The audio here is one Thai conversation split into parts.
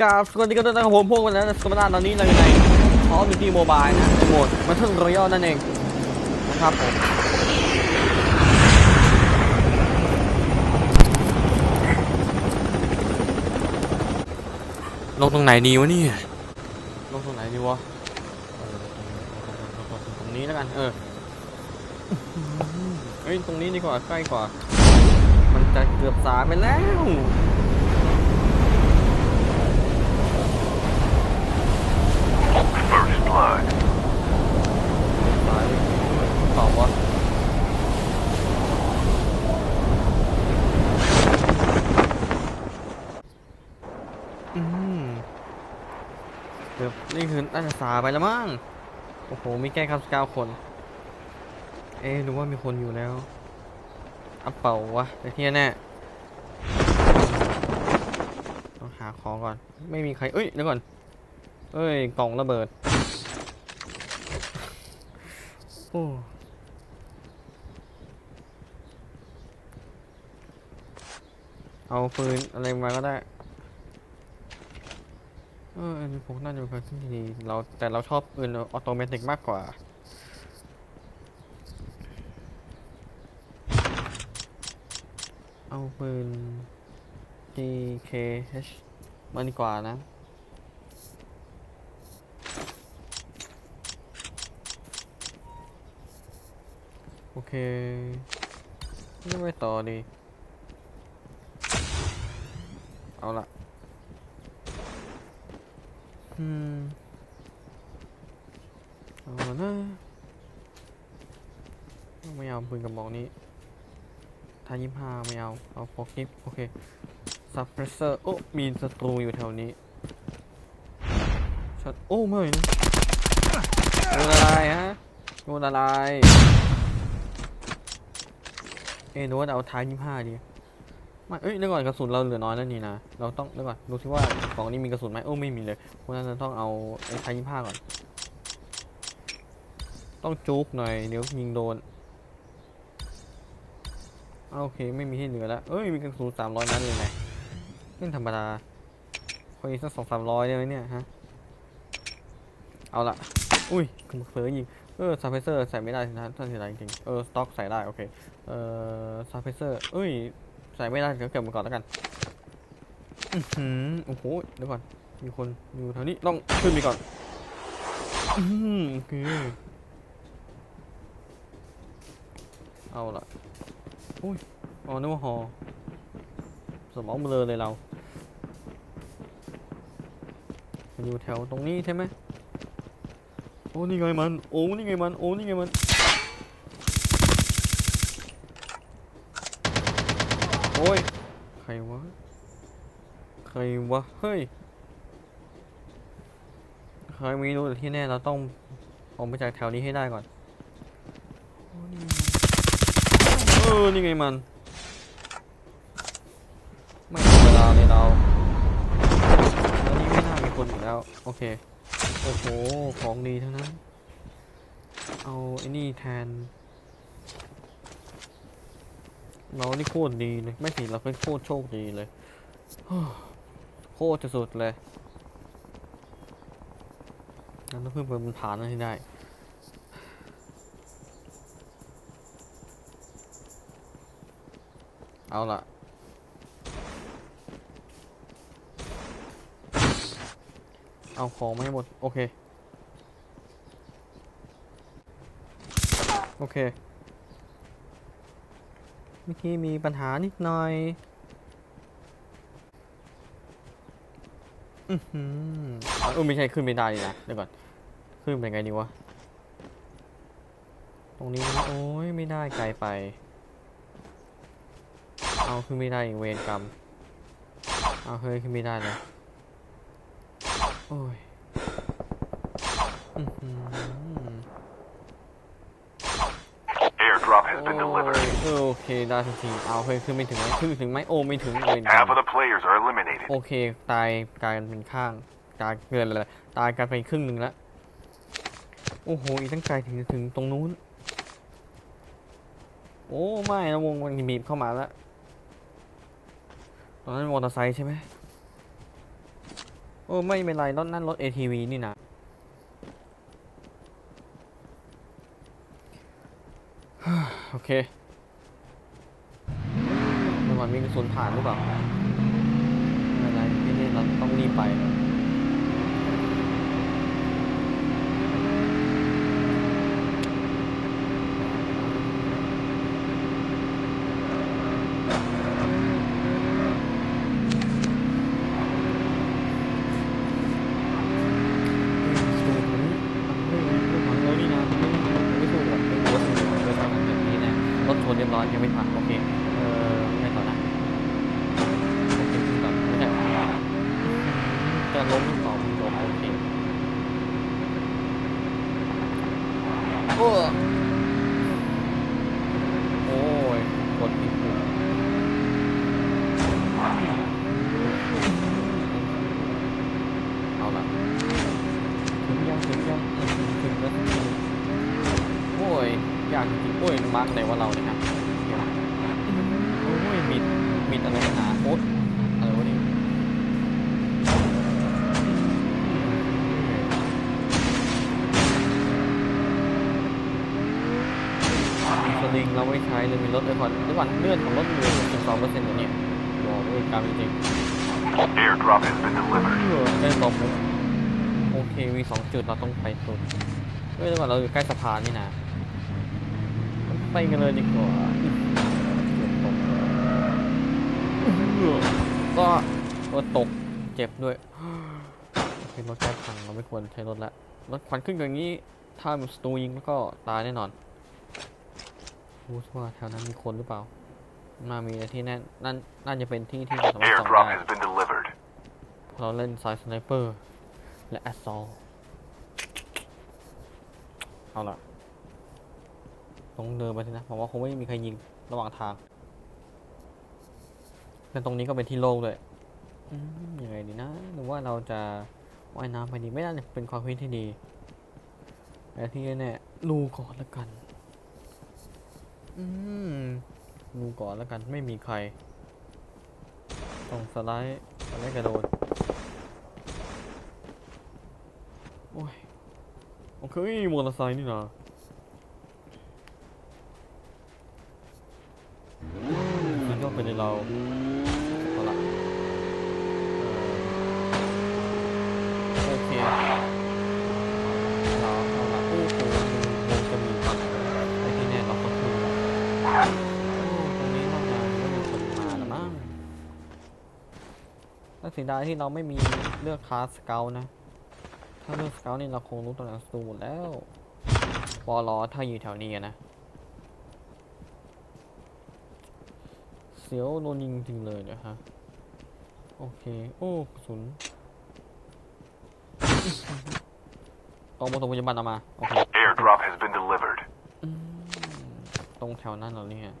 กาบสวัสดีกันด้วยนะครับผมพวกวันนั้นสมนาตอนนี้เราอยู่ในคอมมิตี้โมบายนะในโหมดมันเทึ่งรอยัลนั่นเองนะครับผมลงตรงไหนดีวะเนี่ยลงตรงไหนดีวะตรงนี้แล้วกันเออเฮ้ยตรงนี้ดีกว่าใกล้กว่า มันจะเกือบสายไปแล้ว First blood. สายเปล่าวะอืมือบนี่คือน่าจะสายไปแล้วมั้งโอ้โหมีแก้ครับเก้าคน เอ๊รือว่ามีคนอยู่แล้วอัปเป่าวะแต่ที่แน่ต้องหาของก่อน ไม่มีใครเอ้ยเดี๋ยวก่อน เอ้ยกล่องระเบิดโอ้เอาปืนอะไรมาก็ได้ เอออันนี้พกน่าจะเป็นปืนที่ดีเราแต่เราชอบปืนออโตเมติกมากกว่า เอาปืน GKH มาดีกว่านะโอเคไม่ต่อดี เอาละ อืมเอานะไม่เอาปืนกระบอกนี้ทายิมห้าไม่เอา เอาโฟกิปโอเคซับเพรสเซอร์ โอ้ มีศัตรูอยู่แถวนี้ชัดโอ้ไม่นะโดนอะไรฮะโดนอะไร เอ้ยนึกว่าเอาท้ายยี่ห้าดี ไม่เอ้ยเดี๋ยวก่อนกระสุนเราเหลือน้อยแล้วนี่นะ เราต้องเดี๋ยวก่อนดูที่ว่ากล่องนี้มีกระสุนไหมโอ้ไม่มีเลยเพราะฉะนั้นเราต้องเอาไอ้ท้ายยี่ห้าก่อน ต้องจุกหน่อยเดี๋ยวยิงโดนโอเคไม่มีที่เหลือแล้วเอ้ยมีกระสุนสามร้อยนัดเลยไงนี่ธรรมดาพออีกสักสองสามร้อยได้ไหมเนี่ยฮะเอาละอุ้ยคุณเผลอยิงเออซัพเพเซอร์ใส่ไม่ได้สินะท่านเสียดายจริงเออสต็อกใส่ได้โอเคเออซัพเพเซอร์เอ้ย ใส่ไม่ได้เดี๋ยวเก็บมาก่อนแล้วกันอือหือโอ้โหเดี๋ยวก่อน มีคนอยู่แถวนี้ต้องขึ้นไปก่อน อืมโอเคเอาละอุ้ยอ๋อนึกว่าฮอสมองเบลอเลยเราอยู่แถวตรงนี้ใช่ไหมโอ้นี่ไงมัน โอ้นี่ไงมัน โอ้นี่ไงมัน โอ้ย ใครวะ ใครวะ เฮ้ยใครไม่รู้แต่ที่แน่เราต้องออกไปจากแถวนี้ให้ได้ก่อนโอ้นี่ไงมันเออ นี่ไงมัน ไม่ธรรมดาเลยเราแล้วนี่ไม่น่ามีคนอยู่แล้ว โอเค โอ้โห ของดีทั้งนั้น เอาไอ้นี่แทน เรานี่โคตรดีเลยไม่สิเราเป็นโคตรโชคดีเลย โคตรจะสุดเลยนั่นต้องเพิ่มมันผ่านให้ได้เอาล่ะเอาของไมาให้หมด โอเค โอเค เมื่อกี้มีปัญหานิดหน่อยอือหือออไม่ใช่ขึ้นไม่ได้นี่นะเดี๋ยวก่อน ขึ้นไปไงดีวะ ตรงนี้นะโอ้ยไม่ได้ไกลไป เอาขึ้นไม่ได้อีกเวรกรรม เอาเฮ้ยขึ้นไม่ได้เลยโอ้ยอือหือ Airdrop has โอ้ been ย delivered. เออโอเคได้ทันทีเอาเฮ้ยขึ้นไม่ถึงไหมขึ้นไม่ถึงไหมโอ้ไม่ถึงเวรกรร Half ม of the players are eliminated. โอเค ตายกลายเป็นข้างกลายเกินเลยตายกลายไปครึ่งหนึ่งแล้วโอ้โหอีกตั้งไกลถึงถึงตรงนู้น โอ้ไม่นะวงมันบีบเข้ามาแล้วตอนนั้นมอเตอร์ไซค์ใช่ไหมโอ้ไม่เป็นไรรถนั่นรถ ATV นี่นะ โอเคเมื่อวานมีกระสุนผ่านหรือเปล่าอะไรที่นี่เราต้องรีบไปนเรียบร้อยยังไม่ผ่านโอเค เออไม่ต่อนะโอเคขึ้นก่อนไม่ใช่จะล้มต่อมึงล้มโอเคโอ้โอ้ยกดผิดปุ่มเอาละถึงยังถึงยังถึงถึงแล้วถึงโอ้ยอยากจริงๆโอ้ยมาร์กไหนว่าเราเนี่ยครับเดี๋ยวโอ้ยมิดมิดอะไรกันหนาโอ๊ตอะไรวะเนี่ยมีส ลิงเราไม่ใช้เลยมีรถไอ้ก่อนไอ้ก่อนเลือดของรถเหลือสิบสองเปอร์เซ็นต์อย่างเนี้ยบอกเลยการจริง Airdrop has been ๆ delivered. เออได้ตบโอเคมีสองจุดเราต้องไปสุดเฮ้ยแล้วก่อนเราอยู่ใกล้สะพานนี่นะไปกันเลยดีกว่าก็รถตกเจ็บด้วยเป็นรถแก้พังเราไม่ควรใช้รถละรถควันขึ้นอย่างนี้ถ้ามีสตูยิงแล้วก็ตายแน่นอน รู้ว่าแถวนั้นมีคนหรือเปล่าน่ามีนะที่แน่นั่นน่าจะเป็นที่ที่เราสามารถส่อง Airdrop ได้ has been delivered. เราเล่นสายสไนเปอร์ และแอสซอลเอาล่ะต้องเดินไปสินะผมว่าคงไม่มีใครยิงระหว่างทางแต่ตรงนี้ก็เป็นที่โล่งด้วยอืมยังไงดีนะ หรือว่าเราจะว่ายน้ำไปดีไม่น่าจะเป็นความคิดที่ดีแต่ที่แน่ๆรูก่อนแล้วกัน อืมรูก่อนแล้วกันไม่มีใครต้องสไลด์สไลด์กระโดดโอ้ยโอเคมอเตอร์ไซค์นี่นะมันก็เป็นในเราละเออโอเคเราเอาละโอ้โหมันจะมีตอนไหนไอ้ที่แน่เราก็คือโอ้ตรงนี้น่าจะไม่มีคนมาแล้วมั้งน่า เสียดายที่เราไม่มีเลือกคลาสสเกลนะ ถ้าเลือกสเกลนี่เราคงรู้ตำแหน่งศัตรูหมดแล้วปอลอถ้าอยู่แถวนี้อะนะเสียวโดนยิงจริงเลยเนี่ยฮะ โอเค โอ้กระสุนตรงบนตรงพยาบาลเอามา โอเค Airdrop has been delivered. อืมตรงแถวนั้นเหรอเนี่ย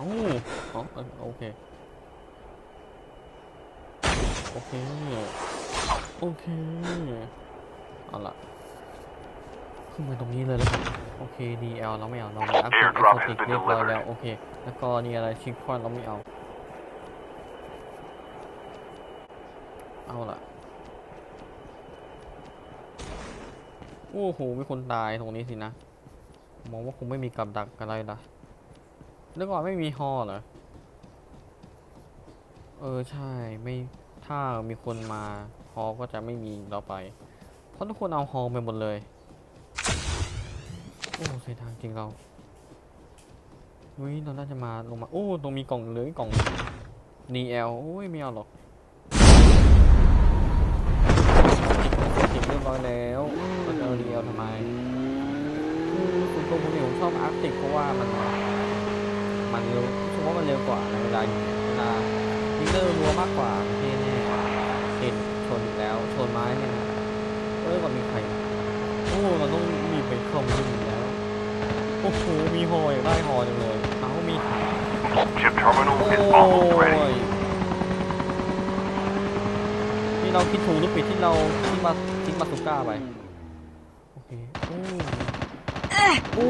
อ้อ๋อเออโอเค โอเค โอเค เอาละขึ้นไปตรงนี้เลยแล้วกันโอเค DL เราไม่เอา เรามีอัพเกรด Airdrop เอ็กโซติก has been เรียบร้อยแล้ว delivered โอเค แล้วก็นี่อะไรชิคพอยเราไม่เอา เอาละโอ้โหมีคนตายตรงนี้สินะ มองว่าคงไม่มีกับดักอะไรละ แล้วก่อนไม่มีฮอเหรอ เออใช่ไม่ถ้ามีคนมาฮอก็จะไม่มีเราไป เพราะทุกคนเอาฮอไปหมดเลย โอ้เสียทางจริงเราเฮ้ยเราน่าจะมาลงมา โอ้ตรงมีกล่องเหลือกล่อง DL โอ้ยไม่เอาหรอกเก็บเรียบร้อยแล้วเราจะเอา DL ทำไมอืมส่วนตัวผมเนี่ยผมชอบอาร์ติกเพราะว่ามัน มันเร็วรู้สึกว่ามันเร็วกว่าในเวลาเวลายิงเร็วรัวมากกว่าที่แน่เห็นชนอีกแล้วชนไม้เนี่ยนะเออว่ามีใครโอ้เราต้องมีไปเข้ามยิงแล้วโอ้โหมีฮอยได้ฮอยจังเลยเอ้ามี Chip terminal โอ้ is almost ready. ยนี่เราคิดถูกหรือผิดที่เราทิ้งมาทิ้งมาสุก้าไปโอเคโอ้โอ้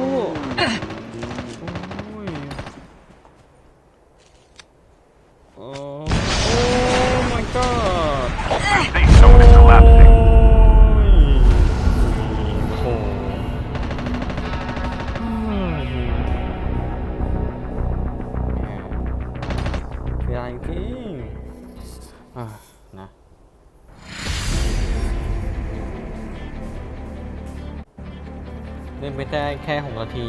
งนะเล่นไปได้แค่หกนาที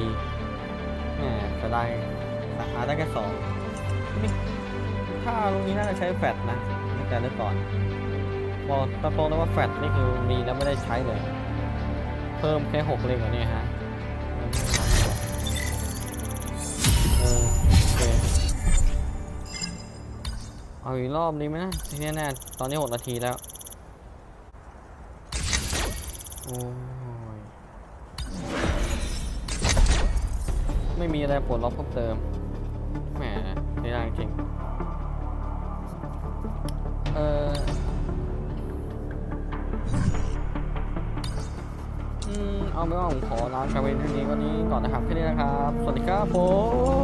แหมจะได้หาได้แค่สองนี่ถ้าตรงนี้น่าจะใช้แฟลชนะในการเล่นก่อนบอกตะโกนแล้วว่าแฟลชนี่คือมีแล้วไม่ได้ใช้เลย เพิ่มแค่หกเลยกว่านี้ฮะ เอาอีกรอบนี้ไหมนะทีนี้แน่ตอนนี้หกนาทีแล้ว โอ้ย ไม่มีอะไรปลดล็อกเพิ่มเติม แหมไม่ได้จริงเอออเอาไม่ว่าผมขอลากันไปที่นี้วันนี้ก่อนนะครับ แค่นี้นะครับ สวัสดีครับผม